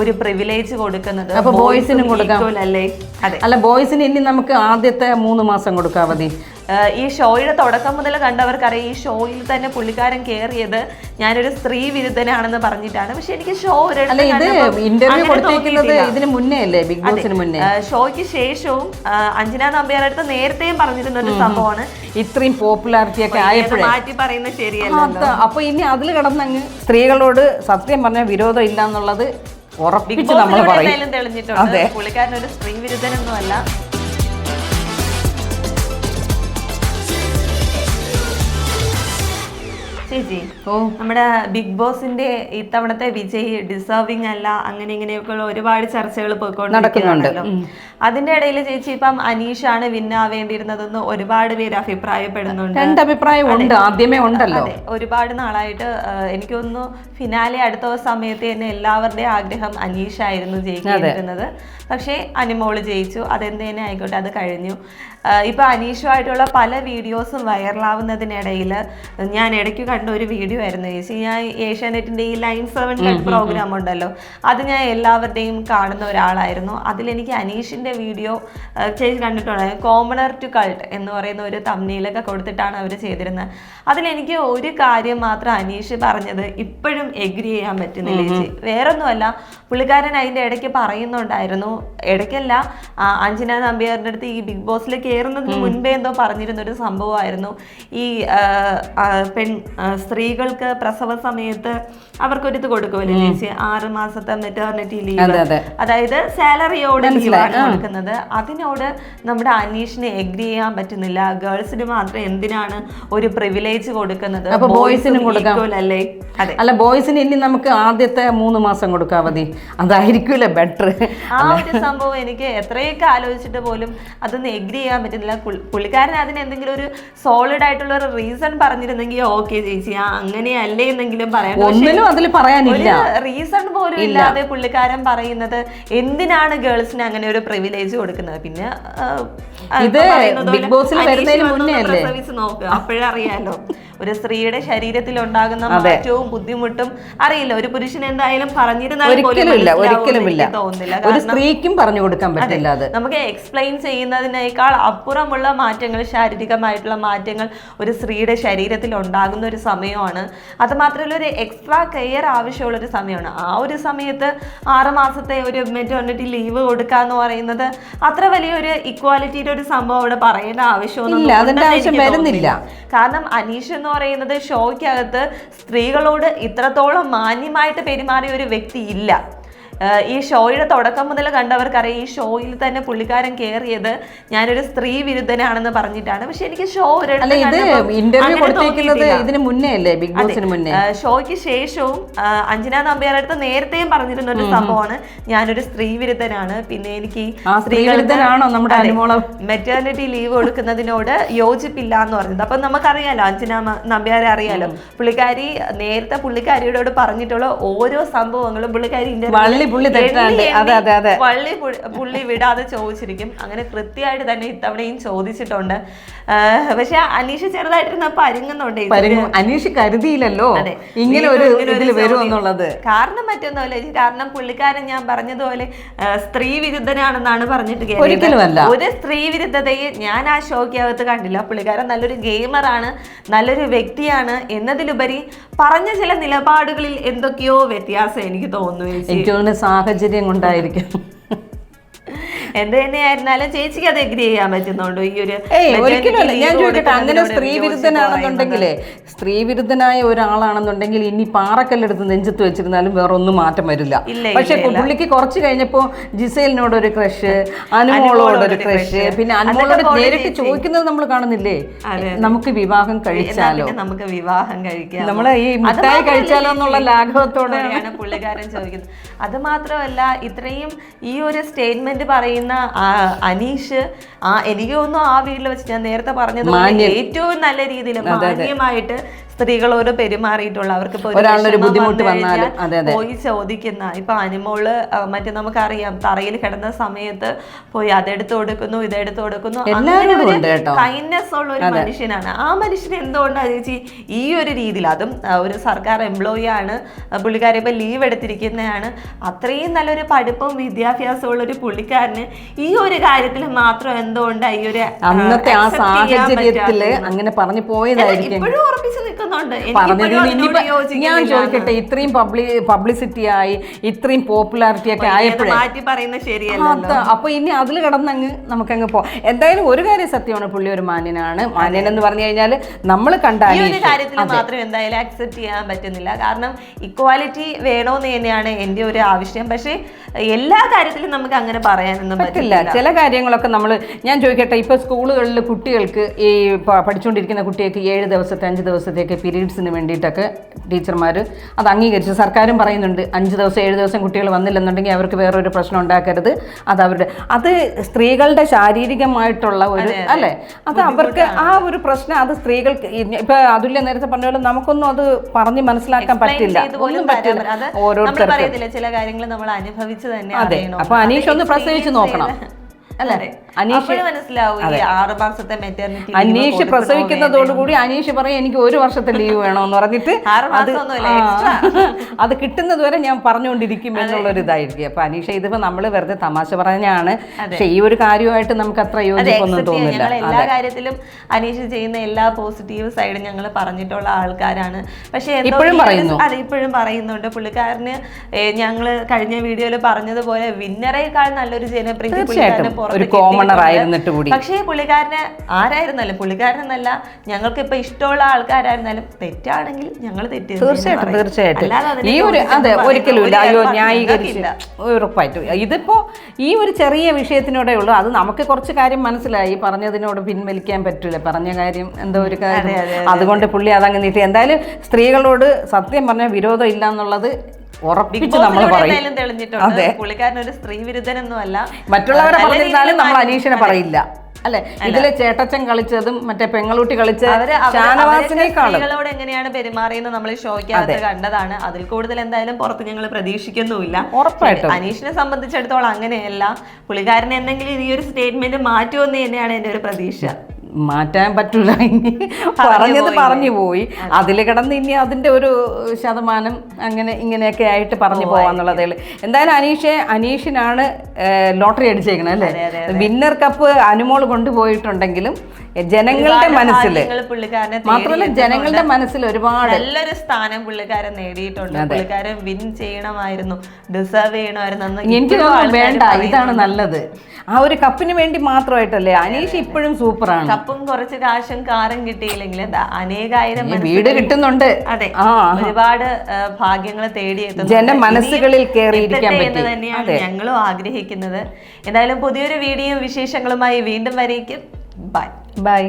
ഒരു പ്രിവിലേജ് കൊടുക്കുന്നത് അപ്പൊ ബോയ്സിനും കൊടുക്കാം. അല്ലേ? അതെ. അല്ല ബോയ്സിന് ഇനി നമുക്ക് ആദ്യത്തെ മൂന്ന് മാസം കൊടുക്കാം മതി. ഈ ഷോയുടെ തുടക്കം മുതൽ കണ്ടവർക്കറിയാം ഈ ഷോയിൽ തന്നെ പുള്ളിക്കാരൻ കയറിയത് ഞാനൊരു സ്ത്രീ വിരുദ്ധനാണെന്ന് പറഞ്ഞിട്ടാണ്. പക്ഷെ എനിക്ക് ഷോ ഒരു ഇന്റർവ്യൂ കൊടുത്തേക്കുന്നത് തോന്നിയിട്ടില്ല. ഇതിന് മുന്നേ അല്ലേ? ബിഗ് ബോസിന് മുന്നേ. ഏഹ് ഷോയ്ക്ക് ശേഷവും അഞ്ജന നമ്പ്യാരുടെ അടുത്ത് നേരത്തെയും പറഞ്ഞിരുന്ന ഒരു സംഭവമാണ്. ഇത്രയും പോപ്പുലാരിറ്റി ഒക്കെ ആയപ്പോഴേ. മാറ്റി പറയുന്നത് ശരിയല്ല അപ്പൊ ഇനി അതിൽ കടന്നങ്ങ് സ്ത്രീകളോട് സത്യം പറഞ്ഞ വിരോധം ഇല്ല എന്നുള്ളത് ഉറപ്പിച്ച് നമ്മൾ പറയും. തെളിഞ്ഞിട്ടുണ്ട്. പുള്ളിക്കാരൻ ഒരു സ്ത്രീ വിരുദ്ധനൊന്നും അല്ല ചേച്ചി ഓ. നമ്മുടെ ബിഗ് ബോസിന്റെ ഇത്തവണത്തെ വിജയ് ഡിസേർവിംഗ് അല്ല അങ്ങനെ ഇങ്ങനെയൊക്കെയുള്ള ഒരുപാട് ചർച്ചകൾ പോയിക്കൊണ്ടിരിക്കുന്നുണ്ടല്ലോ അതിന്റെ ഇടയിൽ ചേച്ചി ഇപ്പം അനീഷാണ് വിന്നാവേണ്ടിയിരുന്നതെന്ന് ഒരുപാട് പേര് അഭിപ്രായപ്പെടുന്നുണ്ട്. രണ്ടഭിപ്രായം ഉണ്ട് ആദ്യമേ ഉണ്ടല്ലോ. ഒരുപാട് നാളായിട്ട് എനിക്ക് തോന്നുന്നു ഫിനാലെ അടുത്ത സമയത്ത് തന്നെ എല്ലാവരുടെയും ആഗ്രഹം അനീഷ് ആയിരുന്നു ജയിക്കുന്നത് പക്ഷേ അനിമോൾ ജയിച്ചു അതെന്തേനെ ആയിക്കോട്ടെ അത് കഴിഞ്ഞു. ഇപ്പൊ അനീഷുമായിട്ടുള്ള പല വീഡിയോസും വൈറലാവുന്നതിനിടയിൽ ഞാൻ ഇടയ്ക്ക് കണ്ട ഒരു വീഡിയോ ആയിരുന്നു. ചേച്ചി ഞാൻ ഏഷ്യാനെറ്റിന്റെ ഈ ലൈൻ സെവൻ പ്രോഗ്രാം ഉണ്ടല്ലോ. അത് ഞാൻ എല്ലാവരുടെയും കാണുന്ന ഒരാളായിരുന്നു. അതിലെനിക്ക് അനീഷിന്റെ വീഡിയോ ചേച്ചി കണ്ടിട്ടുണ്ടായിരുന്നു. കോമണർ ടു കൾട്ട് എന്ന് പറയുന്ന ഒരു തമ്മിലൊക്കെ കൊടുത്തിട്ടാണ് അവർ ചെയ്തിരുന്നത്. അതിലെനിക്ക് ഒരു കാര്യം മാത്രം അനീഷ് പറഞ്ഞത് ഇപ്പോഴും എഗ്രി ചെയ്യാൻ പറ്റുന്നില്ല ചേച്ചി. വേറൊന്നുമല്ല പുള്ളിക്കാരൻ അതിന്റെ ഇടയ്ക്ക് പറയുന്നുണ്ടായിരുന്നു. ഇടയ്ക്കല്ല അഞ്ജന നമ്പ്യാറിന്റെ അടുത്ത് ഈ ബിഗ് ബോസിൽ കയറുന്നതിന് മുൻപേ എന്തോ പറഞ്ഞിരുന്ന ഒരു സംഭവമായിരുന്നു. ഈ പെൺ സ്ത്രീകൾക്ക് പ്രസവ സമയത്ത് അവർക്കൊരു ഇത് കൊടുക്കുമല്ലോ. ചേച്ചി ആറ് മാസത്തെ മെറ്റേർണിറ്റി ലീവ് അതായത് സാലറിയോട് ലീവാണ് കൊടുക്കുന്നത്. അതിനോട് നമ്മുടെ അനീഷിന് എഗ്രി ചെയ്യാൻ പറ്റുന്നില്ല. ഗേൾസിന് മാത്രം എന്തിനാണ് ഒരു പ്രിവിലേജ് കൊടുക്കുന്നത്? Boys കൊടുക്കാം. അല്ലേ? അല്ല ബോയ്സിന് ഇനി നമുക്ക് ആദ്യത്തെ മൂന്ന് മാസം കൊടുക്കാം മതി. അതായിരിക്കും ബെറ്റർ ആ ഒരു സംഭവം എനിക്ക് എത്രയൊക്കെ ആലോചിച്ചിട്ട് പോലും അതൊന്നും എഗ്രി ചെയ്യാൻ പറ്റുന്നില്ല. പുള്ളിക്കാരൻ അതിന് എന്തെങ്കിലും ഒരു സോളിഡ് ആയിട്ടുള്ള ഒരു റീസൺ പറഞ്ഞിരുന്നെങ്കിൽ ഓക്കെ ചേച്ചി. ആ അങ്ങനെയല്ലേ എന്നെങ്കിലും പറയാം പക്ഷേ ഒന്നിനും അതിൽ പറയാനില്ല. റീസൺ പോലും ഇല്ലാതെ പുള്ളിക്കാരൻ പറയുന്നത് എന്തിനാണ് ഗേൾസിന് അങ്ങനെ ഒരു പ്രിവിലേജ് കൊടുക്കുന്നത്? പിന്നെ ഇത് ബിഗ് ബോസിൽ വരുന്നതിന് മുന്നേ അല്ലേ? നോക്കുക അപ്പോഴേ അറിയാലോ ഒരു സ്ത്രീയുടെ ശരീരത്തിൽ ഉണ്ടാകുന്ന മാറ്റവും ബുദ്ധിമുട്ടും അറിയില്ല. ഒരു പുരുഷൻ എന്തായാലും ഇല്ല തോന്നുന്നില്ല. ഒരു സ്ത്രീക്കും പറഞ്ഞു കൊടുക്കാൻ പറ്റില്ല അത്. നമുക്ക് എക്സ്പ്ലെയിൻ ചെയ്യുന്നതിനേക്കാൾ അപ്പുറമുള്ള മാറ്റങ്ങൾ ശാരീരികമായിട്ടുള്ള മാറ്റങ്ങൾ ഒരു സ്ത്രീയുടെ ശരീരത്തിൽ ഉണ്ടാകുന്ന ഒരു സമയമാണ്. അത് മാത്രമല്ല ഒരു എക്സ്ട്രാ കെയർ ആവശ്യമുള്ള ഒരു സമയമാണ്. ആ ഒരു സമയത്ത് ആറ് മാസത്തെ ഒരു മെറ്റേണിറ്റി ലീവ് കൊടുക്കുക എന്ന് പറയുന്നത് അത്ര വലിയൊരു ഇക്വാലിറ്റിയുടെ ഒരു സംഭവം അവിടെ പറയേണ്ട ആവശ്യമൊന്നും. കാരണം അനീഷ് എന്ന് പറയുന്നത് ഷോയ്ക്കകത്ത് സ്ത്രീകളോട് ഇത്രത്തോളം മാന്യമായിട്ട് പെരുമാറിയ ഒരു വ്യക്തി ഇല്ല. ഈ ഷോയുടെ തുടക്കം മുതൽ കണ്ടവർക്കറിയാം ഈ ഷോയിൽ തന്നെ പുള്ളിക്കാരൻ കയറിയത് ഞാനൊരു സ്ത്രീ വിരുദ്ധനാണെന്ന് പറഞ്ഞിട്ടാണ്. പക്ഷെ എനിക്ക് ഷോ ഇന്റർവ്യൂ കൊടുത്തേക്കുന്നത്. ഇതിന് മുന്നേ അല്ലേ? ബിഗ് ബോസിന് മുന്നേ. ഏഹ് ഷോയ്ക്ക് ശേഷവും അഞ്ജന നമ്പ്യാരുടെ അടുത്ത് നേരത്തെയും പറഞ്ഞിരുന്ന ഒരു സംഭവമാണ്. ഞാനൊരു സ്ത്രീ വിരുദ്ധനാണ്. പിന്നെ എനിക്ക് നമ്മുടെ മെറ്റേണിറ്റി ലീവ് കൊടുക്കുന്നതിനോട് യോജിപ്പില്ല എന്ന് പറഞ്ഞത്. അപ്പൊ നമുക്കറിയാലോ അഞ്ജന നമ്പ്യാരെ അറിയാലോ. പുള്ളിക്കാരി നേരത്തെ പുള്ളിക്കാരിയോട് പറഞ്ഞിട്ടുള്ള ഓരോ സംഭവങ്ങളും പുള്ളിക്കാരി പുള്ളി തെറ്റാണ്ട്. അതെ, അതെ, അതെ. വള്ളി പുള്ളി വിടാതെ ചോദിച്ചിരിക്കും അങ്ങനെ കൃത്യമായിട്ട് തന്നെ ഇത്തവണയും ചോദിച്ചിട്ടുണ്ട് പക്ഷെ അനീഷ് ചെറുതായിട്ടിരുന്നപ്പോ അരുങ്ങുന്നുണ്ട് അനീഷ് കരുതിയില്ലല്ലോ. ഇങ്ങനെ ഒരു ഇതിൽ വരും കാരണം മറ്റൊന്നുമല്ല കാരണം പുള്ളിക്കാരൻ ഞാൻ പറഞ്ഞതുപോലെ സ്ത്രീ വിരുദ്ധനാണെന്നാണ് പറഞ്ഞിട്ട്. ഒരിക്കലുമല്ല. ഒരു സ്ത്രീ വിരുദ്ധതയെ ഞാൻ ആ ഷോക്കിയാകത്ത് കണ്ടില്ല പുള്ളിക്കാരൻ നല്ലൊരു ഗെയിമറാണ് നല്ലൊരു വ്യക്തിയാണ് എന്നതിലുപരി പറഞ്ഞ ചില നിലപാടുകളിൽ എന്തൊക്കെയോ വ്യത്യാസം എനിക്ക് തോന്നുന്നു എനിക്ക് തോന്നുന്നു സാഹചര്യം കൊണ്ടായിരിക്കും എന്ത് തന്നെയായിരുന്നാലും ചേച്ചിക്ക് അത് എഗ്രി ചെയ്യാൻ പറ്റുന്നുണ്ടോ. ഈ ഒരു ഒരിക്കലും ഞാൻ ചോദിക്കട്ടെ അങ്ങനെ സ്ത്രീ വിരുദ്ധനാണെന്നുണ്ടെങ്കിലേ സ്ത്രീ വിരുദ്ധനായ ഒരാളാണെന്നുണ്ടെങ്കിൽ ഇനി പാറക്കല്ലെടുത്ത് നെഞ്ചത്ത് വെച്ചിരുന്നാലും വേറെ ഒന്നും മാറ്റം വരില്ല. പക്ഷെ. പുള്ളിക്ക് കുറച്ച് കഴിഞ്ഞപ്പോ ജിസേലിനോട് ഒരു ക്രഷ് അനുമോളോട് ഒരു ക്രഷ്. പിന്നെ അനുമോളോട് നേരിട്ട് ചോദിക്കുന്നത് നമ്മൾ കാണുന്നില്ലേ? നമുക്ക് വിവാഹം കഴിച്ചാലോ? നമുക്ക് വിവാഹം കഴിക്കാം. നമ്മൾ ഈ മിഠായി കഴിച്ചാലോ എന്നുള്ള ലാഘവത്തോടെയാണ്. പുള്ളിക്കാരൻ ചോദിക്കുന്നത്. അത് മാത്രമല്ല ഇത്രയും ഈ ഒരു സ്റ്റേറ്റ്മെന്റ് പറയുന്ന ആ, അനീഷ് ആ എനിക്ക് തോന്നുന്നു ആ വീട്ടിൽ വെച്ച് ഞാൻ നേരത്തെ പറഞ്ഞത് ഏറ്റവും നല്ല രീതിയിൽ മാന്യമായിട്ട് സ്ത്രീകളോട് പെരുമാറിയിട്ടുള്ള അവർക്ക് ബുദ്ധിമുട്ട് വന്നാലും. പോയി ചോദിക്കുന്ന ഇപ്പൊ അനിമോൾ മറ്റേ നമുക്കറിയാം തറയിൽ കിടന്ന സമയത്ത് പോയി അതെടുത്ത് കൊടുക്കുന്നു ഇതെടുത്ത് കൊടുക്കുന്നു. കൈൻഡ്നെസ് ഉള്ള ഒരു മനുഷ്യനാണ് ആ മനുഷ്യൻ എന്തുകൊണ്ടാണ് ചേച്ചി ഈ ഒരു രീതിയിൽ അതും ഒരു സർക്കാർ എംപ്ലോയി ആണ് പുള്ളിക്കാരെ ഇപ്പൊ ലീവ് എടുത്തിരിക്കുന്നതാണ് അത്രയും നല്ലൊരു പഠിപ്പും വിദ്യാഭ്യാസവും ഉള്ള ഒരു പുള്ളിക്കാരന് ഈ ഒരു കാര്യത്തിൽ മാത്രം എന്തുകൊണ്ടാണ് ഈ ഒരു അന്നത്തെ ആ സാഹചര്യത്തിൽ അങ്ങനെ പറഞ്ഞു പോയതായിരിക്കും ഇപ്പോഴും ഉറപ്പിച്ച് എനിക്ക് ഞാൻ ചോദിക്കട്ടെ ഇത്രയും പബ്ലി പബ്ലിസിറ്റി ആയി ഇത്രയും പോപ്പുലാരിറ്റി ഒക്കെ ആയപ്പോഴും? മാറ്റി പറയുന്നത് ശരിയല്ല അപ്പൊ ഇനി അതിൽ നമുക്ക് നമുക്കങ്ങ് പോ എന്തായാലും ഒരു കാര്യം സത്യമാണ് പുള്ളി ഒരു മാന്യനാണ്. മാന്യൻ എന്ന് പറഞ്ഞു കഴിഞ്ഞാൽ നമ്മൾ കണ്ട ഈ ഒരു കാര്യത്തിൽ മാത്രം എന്തായാലും അക്സെപ്റ്റ് ചെയ്യാൻ പറ്റുന്നില്ല. കാരണം ഇക്വാലിറ്റി വേണമെന്ന് തന്നെയാണ് എന്റെ ഒരു ആവശ്യം. പക്ഷേ എല്ലാ കാര്യത്തിലും നമുക്ക് അങ്ങനെ പറയാനൊന്നും പറ്റില്ല. പറ്റില്ല ചില കാര്യങ്ങളൊക്കെ നമ്മൾ ഞാൻ ചോദിക്കട്ടെ ഇപ്പൊ സ്കൂളുകളിൽ കുട്ടികൾക്ക് ഈ പഠിച്ചുകൊണ്ടിരിക്കുന്ന കുട്ടികൾക്ക് ഏഴ് ദിവസത്തെ അഞ്ച് ദിവസത്തേക്ക് പീരീഡ്സിന് വേണ്ടിയിട്ടൊക്കെ ടീച്ചർമാർ അത് അംഗീകരിച്ച്. സർക്കാരും പറയുന്നുണ്ട് അഞ്ച് ദിവസം ഏഴ് ദിവസം കുട്ടികൾ വന്നില്ലെന്നുണ്ടെങ്കിൽ അവർക്ക് വേറൊരു പ്രശ്നം ഉണ്ടാക്കരുത്. അത് അവരുടെ അത് സ്ത്രീകളുടെ ശാരീരികമായിട്ടുള്ള ഒരു അല്ലേ? അത് അവർക്ക് ആ ഒരു പ്രശ്നം അത് സ്ത്രീകൾക്ക് ഇപ്പൊ അതുല്യ നേരത്തെ പറഞ്ഞ പോലെ നമുക്കൊന്നും അത് പറഞ്ഞ് മനസ്സിലാക്കാൻ പറ്റില്ല. ഒന്നും പറ്റില്ല. ഓരോരുത്തർ ചില കാര്യങ്ങൾ നമ്മൾ അനുഭവിച്ച് തന്നെ അതെ. അപ്പൊ അനീഷ് ഒന്ന് പ്രസവിച്ച് നോക്കണം. അല്ലേ? അനീഷ് മനസ്സിലാവും ഈ ആറ് മാസത്തെ മെറ്റർണിറ്റി അനീഷ് പ്രസവിക്കുന്നതോടുകൂടി അനീഷ് പറയും എനിക്ക് ഒരു വർഷത്തെ ലീവ് വേണമെന്ന് പറഞ്ഞിട്ട് അത് കിട്ടുന്നതുവരെ അത് കിട്ടുന്നത് വരെ ഞാൻ പറഞ്ഞുകൊണ്ടിരിക്കും എന്നുള്ളൊരു ഇതായിരിക്കും. അപ്പൊ അനീഷ ഇതിപ്പോ നമ്മൾ വെറുതെ തമാശ പറഞ്ഞാണ്. പക്ഷെ ഈ ഒരു കാര്യമായിട്ട് നമുക്ക് അത്ര യോജിപ്പൊന്നും തോന്നില്ല. എല്ലാ കാര്യത്തിലും അനീഷ് ചെയ്യുന്ന എല്ലാ പോസിറ്റീവ് സൈഡും ഞങ്ങൾ പറഞ്ഞിട്ടുള്ള ആൾക്കാരാണ്. പക്ഷേ ഇപ്പോഴും പറയുന്നു. അതെ ഇപ്പോഴും പറയുന്നുണ്ട്. പുള്ളിക്കാരന് ഞങ്ങൾ കഴിഞ്ഞ വീഡിയോയിൽ പറഞ്ഞതുപോലെ വിന്നറേക്കാൾ നല്ലൊരു ജനപ്രീതി പുള്ളിക്കാരന് ഒരു കോമണർ ആയിരുന്നിട്ട് കൂടി. പക്ഷേ പുള്ളിക്കാരന് ആരായിരുന്നാലും പുള്ളിക്കാരനെന്നല്ല ഞങ്ങൾക്ക് ഇപ്പൊ ഇഷ്ടമുള്ള ആൾക്കാരായിരുന്നാലും തെറ്റാണെങ്കിൽ ഞങ്ങൾ തെറ്റ് തീർച്ചയായിട്ടും തീർച്ചയായിട്ടും. ഈ ഒരു അതെ ഒരിക്കലും ഇല്ല. അയ്യോ ഒരു ന്യായീകരിച്ച് ഞങ്ങൾക്കില്ല. ഉറപ്പായിട്ടും. ഇതിപ്പോ ഈ ഒരു ചെറിയ വിഷയത്തിനോടെ ഉള്ളൂ. അത് നമുക്ക് കുറച്ച് കാര്യം മനസ്സിലായി. പറഞ്ഞതിനോട് പിൻവലിക്കാൻ പറ്റില്ല പറഞ്ഞ കാര്യം എന്തോ ഒരു കാര്യം. അതുകൊണ്ട് പുള്ളി അതങ്ങ് നീട്ടി. എന്തായാലും സ്ത്രീകളോട് സത്യം പറഞ്ഞ വിരോധം ഇല്ല എന്നുള്ളത് ഉറപ്പിച്ച് നമ്മൾ പറയും. പുള്ളിക്കാരൻ ഒരു സ്ത്രീ വിരുദ്ധനൊന്നും അല്ല മറ്റുള്ളവരെ പറഞ്ഞിരുന്നാലും നമ്മൾ അനീഷിനെ പറയില്ല. അല്ലെ? ഇതിലെ ചേട്ടച്ചൻ കളിച്ചതും മറ്റേ പെങ്ങളൂട്ടി കളിച്ച സ്ത്രീകളോട് എങ്ങനെയാണ് പെരുമാറിയെന്ന് നമ്മൾ ഷോയ്ക്കകത്ത് കണ്ടതാണ്. അതിൽ കൂടുതൽ എന്തായാലും പുറത്ത് ഞങ്ങൾ പ്രതീക്ഷിക്കുന്നുമില്ല. ഉറപ്പായിട്ടും. അനീഷിനെ സംബന്ധിച്ചിടത്തോളം അങ്ങനെയല്ല. പുള്ളിക്കാരൻ എന്തെങ്കിലും ഈ ഒരു സ്റ്റേറ്റ്മെന്റ് മാറ്റുമെന്ന് തന്നെയാണ് എന്റെ ഒരു പ്രതീക്ഷ. മാറ്റാൻ പറ്റൂല. ഇനി പറഞ്ഞത് പറഞ്ഞു പോയി. അതിൽ കിടന്ന് ഇനി അതിന്റെ ഒരു ശതമാനം അങ്ങനെ ഇങ്ങനെയൊക്കെ ആയിട്ട് പറഞ്ഞു പോവാന്നുള്ളതേ എന്തായാലും അനീഷെ അനീഷിനാണ് ലോട്ടറി അടിച്ചേക്കണത് അല്ലേ? വിന്നർ കപ്പ് അനുമോൾ കൊണ്ടുപോയിട്ടുണ്ടെങ്കിലും ജനങ്ങളുടെ മനസ്സിൽ മാത്രമല്ല ജനങ്ങളുടെ മനസ്സിൽ ഒരുപാട് നല്ലൊരു സ്ഥാനം പുള്ളിക്കാരൻ നേടിയിട്ടുണ്ട്. പുള്ളിക്കാരൻ വിൻ ചെയ്യണമായിരുന്നു. ഡിസേർവ് ചെയ്യണമായിരുന്നു. എനിക്ക് വേണ്ട ഇതാണ് നല്ലത്. ആ ഒരു കപ്പിന് വേണ്ടി മാത്രമായിട്ടല്ലേ? അനീഷ് ഇപ്പോഴും സൂപ്പറാണ്. കപ്പും കുറച്ച് കാശും കാറും കിട്ടിയില്ലെങ്കിൽ എന്താ അനേകായിരം വീട് കിട്ടുന്നുണ്ട്. അതെ ഒരുപാട് ഭാഗ്യങ്ങൾ തേടിയെത്തുന്നു ജന മനസ്സുകളിൽ എന്ന് തന്നെയാണ് ഞങ്ങളും ആഗ്രഹിക്കുന്നത്. എന്തായാലും പുതിയൊരു വീഡിയോ വിശേഷങ്ങളുമായി വീണ്ടും വരേക്കും. ബൈ. ബൈ.